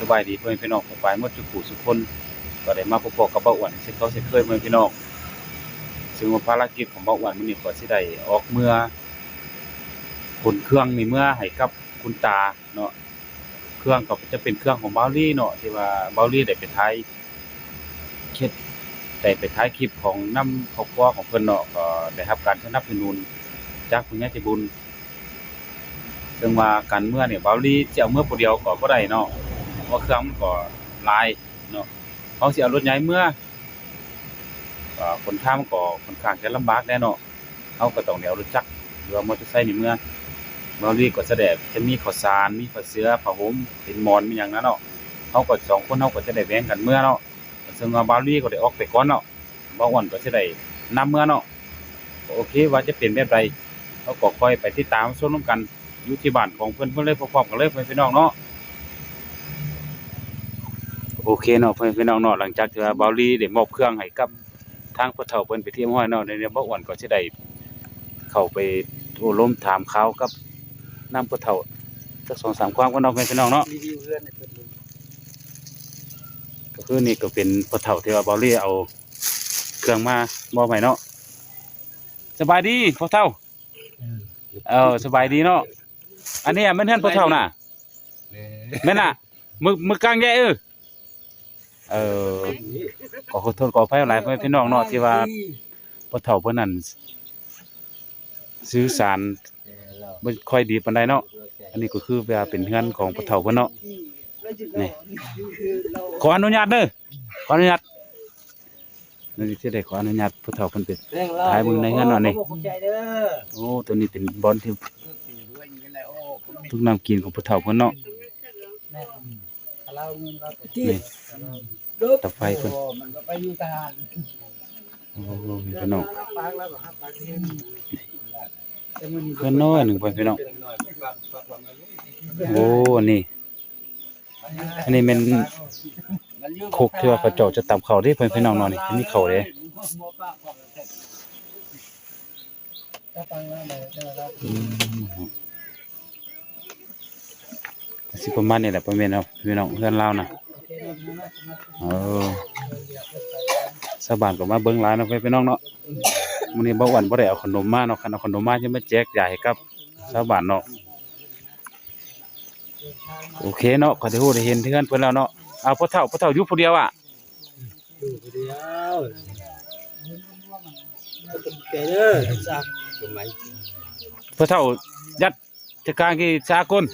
สบายดีเพื่อนพี่น้องผมไปหมดทุกผู้ทุกคนก็ได้มาพบกับเบาอ้วนเช่นเขาเช่นเคยเพื่อนพี่น้องซึ่งว่าภารกิจของเบาอ้วนมื้อนี้ก็สิได้ออกเมื่อขนเครื่องนี่เมื่อให้กับคุณตาเนาะเครื่องก็จะเป็นเครื่องของเบาลี่เนาะที่ว่าเบาลี่ได้ไปถ่ายเฮ็ดได้ไปถ่ายคลิปของนํครอบครัวของเพิ่อนเนาะก็ได้รับการสนับสนุนจากผู้ใหญ่ใจบุญซึ่งว่าการเมื่อเนี่ยเบาลี่จะเอาเมื่อผู้เดียวก็บ่ได้เนาะ ราะเครื่องมันก็ลายเนาะเขาเสิเอารถใหญ่เมื่อคนทามก็ค่อนข้างจะลำบากแน่เนาะเขาก็ต้องเอารถจักรหรือว่ามอเตอร์ไซค์นี่เมื่อเบาลี่ก็แสดงจะมีข้าวสารมีผ้าเสื้อผ้าห่มเป็นมอนมีหยังนั้นเนาะเขาก็สองคนเขาก็จะได้แบ่งกันเมื่อเนาะซึ่งว่าเบาลี่ก็ได้ออกไปก่อนเนาะบ่อ้วนก็สิได้นํเมื่อเนาะโอเคว่าจะเป็นแบบใดเขาก็ค่อยไปติดตามชมนํกันอยู่ที่บ้านของเพื่อนเพื่อนเลยพร้อมๆกันเลยเพื่อนพี่น้องเนาะ โอเคเนาะเพื่อนพี่น้องเนาะหลังจากที่ว่าเบาลีได้มอบเครื่องให้กับทางพ่อเฒ่าเพิ่นไปเที่ยวห้อยเนาะในเนี้บ่อ้วนก็สิได้เข้าไปโอ้ล้มถามข่าวกับนำพ่อเฒ่าสักสองสามความกันเนาะเพื่อนพี่น้องเนาะรีวิวเพื่อนในเพิ่นดูก็คือนี่ก็เป็นพ่อเฒ่าที่ว่าเบาลีเอาเครื่องมามอบให้เนาะสบายดีพ่อเฒ่าเออสบายดีเนาะอันนี้อะแม่นเฮือนพ่อเฒ่าน่ะแม่นอะมึกมึกกลางแย่เออ เออขอขอโทษขออภัยหลายเพื่อนพี่น้องเนาะที่ว่าพ่อเฒ่าเพิ่นนั่นสื่อสารบ่ค่อยดีปานใดเนาะอันนี้ก็คือว่าเป็นเฮือนของพ่อเฒ่าเพิ่นเนาะนี่ขออนุญาตเด้อขออนุญาตนี่สิได้ขออนุญาตพ่อเฒ่าเพิ่นเป็นถ่ายเบิ่งในเงินหน่อยนี่ขอบใจเด้อโอ้ตัวนี้เป็นบอลที่ด้วยอย่างนั้นแหละโอ้ผมทุกน้ำกินของพ่อเฒ่าเพิ่นเนาะ แม่เราเงินเราไปนี่ที่ตับไฟเพิ่นโอ้มันก็ไปอยู่ทหารโอ้พี่น้อง ปากแล้วก็ฮับปากเองแต่มื้อนี้เพิ่นน้อยหนึ่งเพิ่นพี่น้อง โอ้อันนี้อันนี้เป็นโคกที่ว่าเขาเจ้าจะตำข้าวที่เพิ่นพี่น้องเนาะนี่มีข้าวเด้อืม สิประมาณนี้แหละประมาณเนาะพี่น้องเพื่อนเรานะเออชาวบ้านก็มาเบิ่งหลายเนาะเพื่อนพี่น้องเนาะมื้อนี้บ่อ้วนบ่ได้เอาขนมมาเนาะคันเอาขนมมาจะมาแจกจ่ายให้กับชาวบ้านเนาะโอเคเนาะก็ได้ฮู้ได้เห็นเพื่อนเพิ่นแล้วเนาะเอาพ่อเฒ่าพ่อเฒ่าอยู่ผู้เดียวอะอยู่คนเดียวแกเด้อจักสมัยพ่อเฒ่ายัดจัดการกี่สากล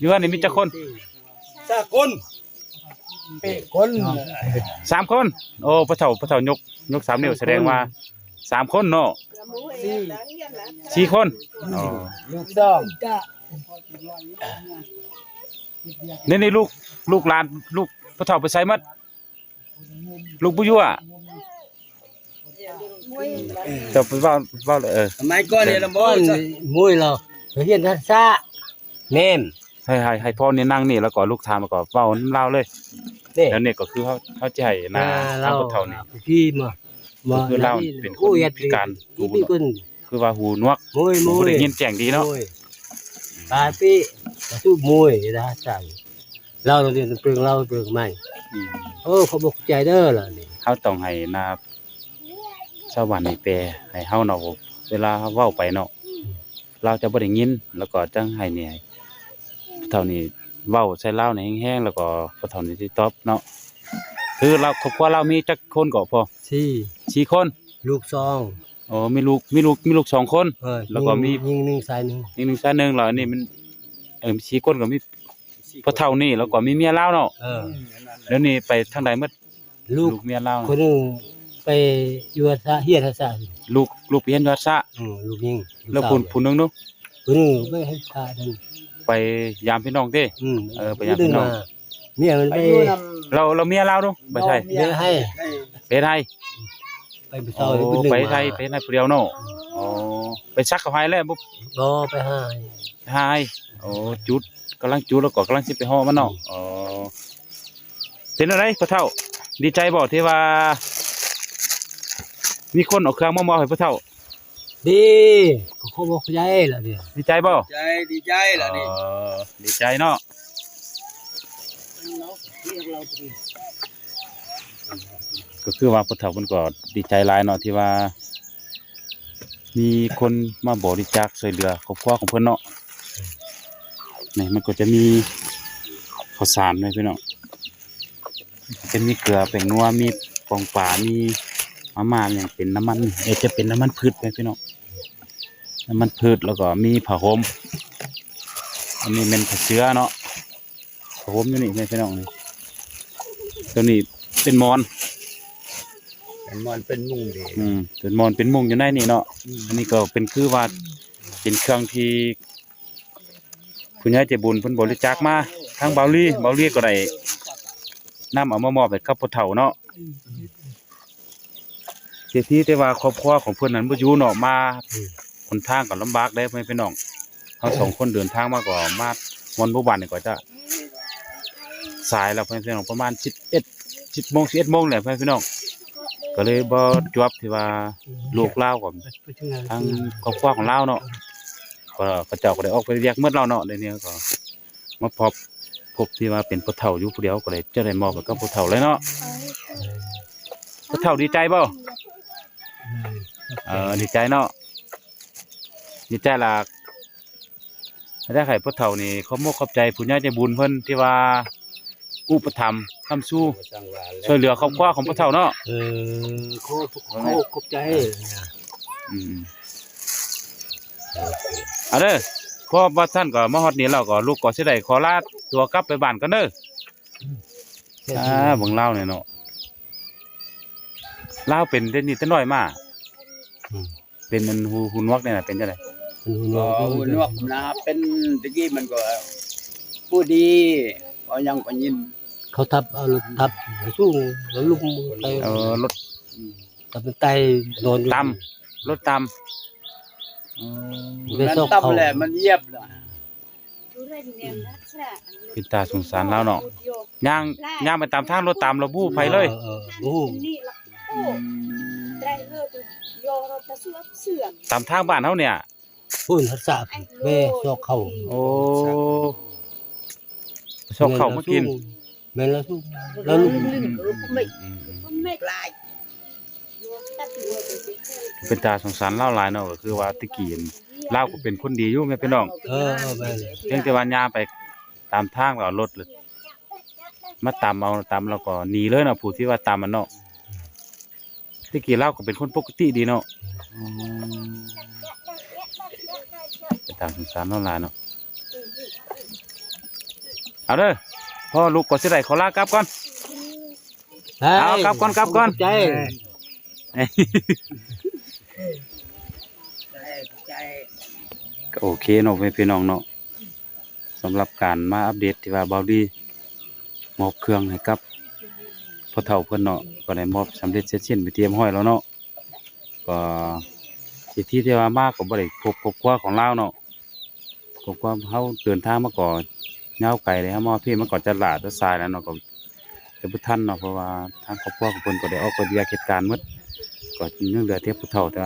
อยู่อันนี้มีจักคนจักคนเปะคนสามคน โอ้พ่อเฒ่าพ่อเฒ่ายกยกสามนิ้วแสดงว่าสามคนเนาะสี่สี่คนอ๋อลูกดองจ้านี่นี่ลูกลูกหลานลูกพ่อเฒ่าไปใส่หมัดลูกบุยั่วเจะไปเว่าเว่าเลยเออสมัยก่อนเนี่ยลำบอนมุ้ยเราเฮียนทัศซะแม่ม ให้ให้ให้พ่อนี่นั่งนี่แล้วก็ลูกทามแล้วก็เว้าน้ำเล่าวเลยเด้แล้วนี่ก็คือเขาเขาจะให้หน้าทางพ่อเฒ่านี่พี่มามาคือเราเป็นคนพิการหูพี่เนาะคุณคือว่าหูหนวกมุ้ยหูมุ้ยได้ยินแจ้งดีเนาะตายพี่สู้มุ้ยนะจังเราเรียนเปลืองเราเปลืองไม่อืมโอ้เขาบอกใจเด้อล่ะนี่เขาต้องให้หน้าชาวบ้านนี่แปลให้เฮาเนาะเวลาเว้าไปเนาะเราจะบ่ได้ยินแล้วก็จังให้นี่ให้ เท่านี้เว้าใส่ลาวนี่แห้งๆแล้วก็บ่เท่านี้สิตอบเนาะคือเราครอบครัวเรามีจักคนก็พอสี่สี่คน ลูกซองอ๋อมีลูกมีลูกมีลูกสองคน เออแล้วก็มี ยิงหนึ่งสายหนึ่งอีกหนึ่งชายหนึ่งแล้วอันนี้มันเออมีสี่คนก็มีพ่อเฒ่านี่แล้วก็มีเมียลาวเนาะเออ แล้วนี่ไปทางใดหมดลูกเมียลาวคนหนึ่งไปอยู่ทัศเฮียทัศน์ลูกลูกไปเรียนยอดซะอืมลูกยิงแล้วผู้ผู้หนึงเนาะคนหนึ่งไม่ให้ทาดัน ไปยามพี่น้องเด้ อืมเออไปยังพี่น้อง เมียมันไปเราเราเมียลาวเนาะบ่ใช่เมียให้ไปไทยไปไปโอ้เศร้าเป็นหนึ่งไปมาไทยไปไทยผู้เดียวเนาะอ๋อไปซักกับไผแล้วบ่ก็ไปให้ไทยโอ้จุดกำลังจุดแล้วก็กำลังสิไปฮ้อมันเนาะอ๋อเป็นอะไรพ่อเฒ่า ดีใจบ่ที่ว่า มีคนเอาเครื่องมามอบให้พ่อเฒ่า ดีก็เขาบอกใจล่ะเดี๋ยวดีใจบ่ใจดีใจล่ะนี่เออดีใจเนาะก็คือว่าผู้เฒ่าเพิ่นก็ดีใจหลายเนาะที่ว่า มีคนมาบริจาคช่วยเหลือครอบครัวของเพิ่นเนาะนี่มันก็จะมีข้าวสารด้วยพี่น้องจะมีเกลือแป้งนัวมีปองป่ามีมาม่าเนี่ยเป็นน้ำมันเอยจะเป็นน้ำมันพืชไปพี่น้อง น้ำมันพืชแล้วก็มีผ้าห่มอันนี้เป็นผ้าเชื้อเนาะผ้าห่มอยู่นี่พี่น้องนี่ตัวนี้เป็นหมอนมันเป็นมุ้งดีอืมเป็นหมอนเป็นมุงอยู่ในนี่เนาะอันนี้ก็เป็นคือว่าเป็นเครื่องที่คุณยายใจบุญเพิ่นบริจาคมาทางเบาลี่เบาลี่ก็ได้นำเอามามอบให้กับผู้เฒ่าเนาะเสียที่แต่ว่าครอบครัวของเพิ่นนั้นบ่อยู่เนาะมา หนทางก็ลำบากได้พ่อแม่พี่น้องเฮาสองคนเดินทางมาก็มามอนบ่บ้านนี่ก็จะสายแล้วพ่อแม่พี่น้องประมาณ11 10โมง11โมงแหละพ่อแม่พี่น้องก็เลยบ่จวบที่ว่าลูกเล่าวก็ทางครอบครัวของเราเนาะก็พระเจ้าก็ได้ออกไปเรียกเมื่อเราเนาะในนี้ก็มาพบพบที่ว่าเป็นผู้เฒ่าอยู่ผู้เดียวก็เลยจะได้มอบให้กับผู้เฒ่าเลยเนาะผู้เฒ่าดีใจบ่เออดีใจเนาะ ดีใจล่ะได้ไข่ผู้เฒ่านี่เขามกขอบใจผู้ใหญ่ใจบุญเพิ่นที่ว่าอุปถัมภ์คำสู้ช่วยเหลือครอบครัวของผู้เฒ่าเนาะเออโคตรโคตรขอบใจอืมเอาเด้อพอว่าท่านก็มาฮอดนี้แล้วก็ลูกก็สิได้ขอลาตัวกลับไปบ้านกันเด้ออ่าเบิ่งเล่าวนี่เนาะเล่าวเป็นเด่นนี่แต่น้อยมาเป็นมันหูหูนวกนี่น่ะเป็นจังได๋ ก็หุ่นวกนะเป็นตะกี้มันก็ผู้ดีก็ยังก็ยิน เขาทับเอารถทับสู้แล้วลุกไปเออรถทับไตโดนตามรถตามอ๋อไม่มันชอบตับเขาแหละมันเยียบนะเป็นตาสงสารเราเนาะย่างย่างไปตามทางรถตามเราบู้ไปเลยออโอ้ตามทางบ้านเฮาเนี่ย พูดภาษาแม่ชอบเขาโอ้ชอบเข้ามากินแม่แล้วสู้แล้วลุกอืมอืมเป็นตาสงสารเล่าหลายเนาะก็คือว่าตะกี้นเล่าก็เป็นคนดีอยู่แม่พี่น้องเออเออแม่เพียงแต่ว่าย่าไปตามทางแล้วรถเลยมาตามเอาตามแล้วก็หนีเลยเนาะผู้ที่ว่าตามมันเนาะตะกี้เล่าก็เป็นคนปกติดีเนาะอืมเป็น ตาสงสารเล่าหลายเนาะเอาเด้อพ่อลูกก็สิได้ขอลากลับก่อน เอากลับก่อนกลับก่อน ใจใจก็โอเคเนาะแม่พี่น้องเนาะสำหรับการมาอัปเดตที่ว่าเบาดีมอบเครื่องให้กับพ่อเฒ่าเพิ่นเนาะก็ได้มอบสำเร็จเสร็จสิ้นไปเตรียมห้อยแล้วเนาะก็สิที่ที่ว่ามากก็บ่ได้พบครอบครัวของเราเนาะ ครอบครัวเฮาเดินทางมาก่อนยาไกลเลยฮามาพี่มันก็จะหลาดจะสายแล้วเนาะก็จะบ่ทันเนาะเพราะว่าทางครอบครัวของเพิ่นก็ได้ออกไปเรียกเหตุการณ์หมดก็ยังเหลือแต่ผู้เฒ่าแต่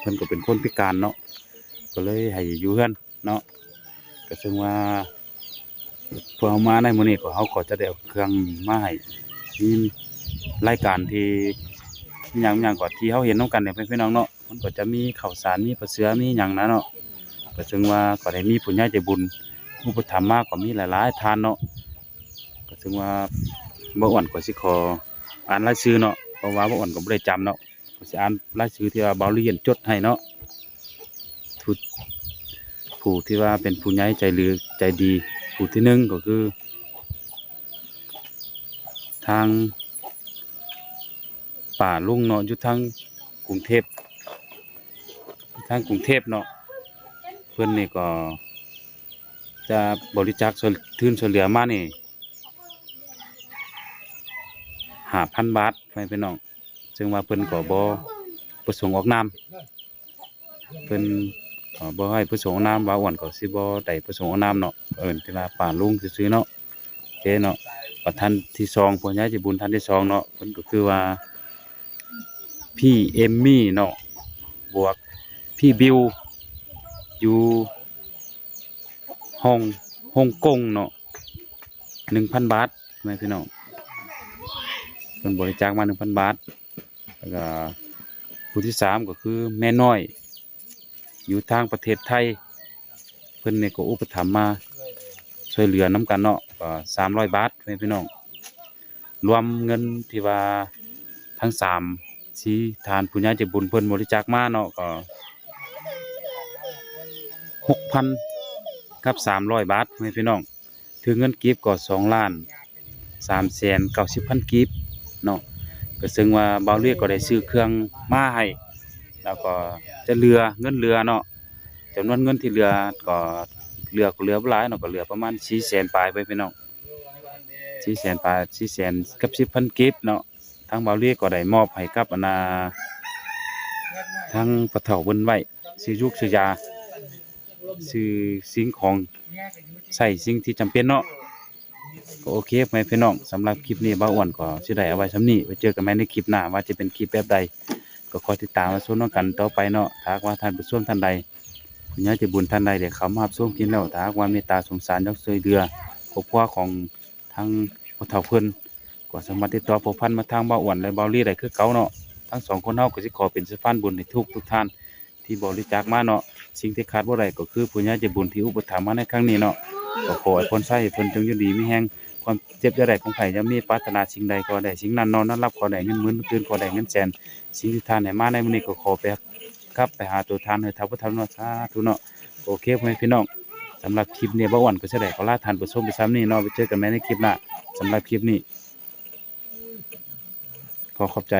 เพิ่นก็เป็นคนพิการเนาะก็เลยให้อยู่เฮือนเนาะก็ซึ่งว่าพอเอามาในมื้อนี้ก็เฮาก็จะได้เอาเครื่องมาให้มีรายการที่ยังมีหยังก็ที่เฮาเห็นนํกันเนี่ยพี่น้องเนาะมันก็จะมีข้าวสารมีปลาเสือมีหยังนะเนาะ ก็ซึ่งว่าก็ได้มีผู้ใหญ่ใจบุญอุปถัมภ์มากก็มีหลายๆทานเนาะก็ซึ่งว่าบ่อ้วนก็สิขออ่านรายชื่อเนาะเพราะว่าบ่อ้วนก็บ่ได้จำเนาะก็สิอ่านรายชื่อที่ว่าเบาเรียนจดให้เนาะผู้ผู้ที่ว่าเป็นผู้ใหญ่ใจหรือใจดีผู้ที่หนึ่งก็คือ ทางป่าลุงเนาะอยู่ทางกรุงเทพทางกรุงเทพเนาะ พื่อนนี่ก็ จะบริจาคส่นทุนส่วนเหลือมานี่หาพันบาทไปเป็นน้องซึ่งว่าเพิ่อนก็บ่ประสงค์ออกนามเพิ่นเอ่อบ่ให้ผู้สงฆ์น้ำว่าอ้วนก็สิบ่ได้ผู้สงฆ์น้ำเนาะเอิ้นที่ว่าป่าลุงซื่อเนาะโอเคเนาะประธานที่สองผู้ใหญ่ใจบุญท่านที่สองเนาะเพิ่นก็คือว่า พี่เอมมี่เนาะบวกพี่บิว อยู่ฮ่องฮ่องกงเนาะ1,000บาทแม่พี่น้องเพิ่นบริจาคมาหนึ่งพันบาทแล้วก็ผู้ที่สามก็คือแม่น้อย อยู่ทางประเทศไทย เพิ่นเนี่ยก็อุปถัมภ์มาช่วยเหลือน้ำกันเนาะก็สามร้อยบาทแม่พี่น้องรวมเงินที่ว่าทั้งสามสีทานผู้ใหญ่ใจบุญเพิ่นบริจาคมาเนาะก็ หกพันกับสามร้อยบาทแม่พี่น้องถึงเงินกีบก็สองล้านสามแสนเก้าสิบพันกีบเนาะก็ซึ่งว่าเบาเรียกก็ได้ซื้อเครื่องมาให้แล้วก็จะเรือเงินเรือเนาะจำนวนเงินที่เหลือก็เหลือก็เหลือหลายเนาะก็เหลือประมาณสี่แสนปลายไปพี่น้องสี่แสนปลายสี่แสนกับสิบพันกีบเนาะทางเบาเรียกก็ได้มอบให้กับอนาทางปะเถาบนไว้ ซื้อยุกซื้อยาซื้อสิ่งของใส่สิ่งที่จำเป็นเนาะก็โอเคไหมพี่น้องสำหรับคลิปนี้บ้าอ้วนก็สิได้เอาไว้ซ้ำนี้ไว้เจอกันใหมในคลิปหน้าว่าจะเป็นคลิปแบบใด ก็คอยติดตามมาชมกันต่อไปเนาะถ้ากว่าท่านผู้ชมท่านใดผู้ใหญ่ใจะบุญท่านใดเดี๋ยวเขามารับชมกินแล้วถ้ากว่าเมตตาสงสารยกช่วยเหลือครอบครัวของทั้งพ่อเฒ่าเพิ่อนก็สามารถติดต่อผูพันมาทางบ้าอ้วนและบ้าลี่ได้คือเก่าเนาะทั้งสองคนเฮาก็สิขอเป็นสะพานบุญให้ทุกทุกท่าน ที่บริจาคมาเนาะสิ่งที่ขาดบ่ได้ก็คือผู้ญ่ใจบุญที่อุปถัมภ์มาในครั้งนี้เนาะก็ขอให้คนใช้เพิ่นจงอยู่ดีมีแฮงความเจ็บจะได้ของไผจะมีปรารถนาสิ่งใดก็ได้สิ่งนั้นนอนนั้นรับขอได้เงินหมื่นตื่นขอได้เงินแสนสิ่งที่ทานให้มาในมื้อนี้ก็ขอไปครับไปหาตัวทานให้ทัพพุทธเนาะสาธุเนาะโอเคพ่อแม่พี่น้องสำหรับคลิปนี้บ่อ้วนก็จะได้ขอลาทานผู้ชมไปซ้ำนี้เนาะไปเจอกันใหม่ในคลิปหน้าสำหรับคลิปนี้ขอขอบใจ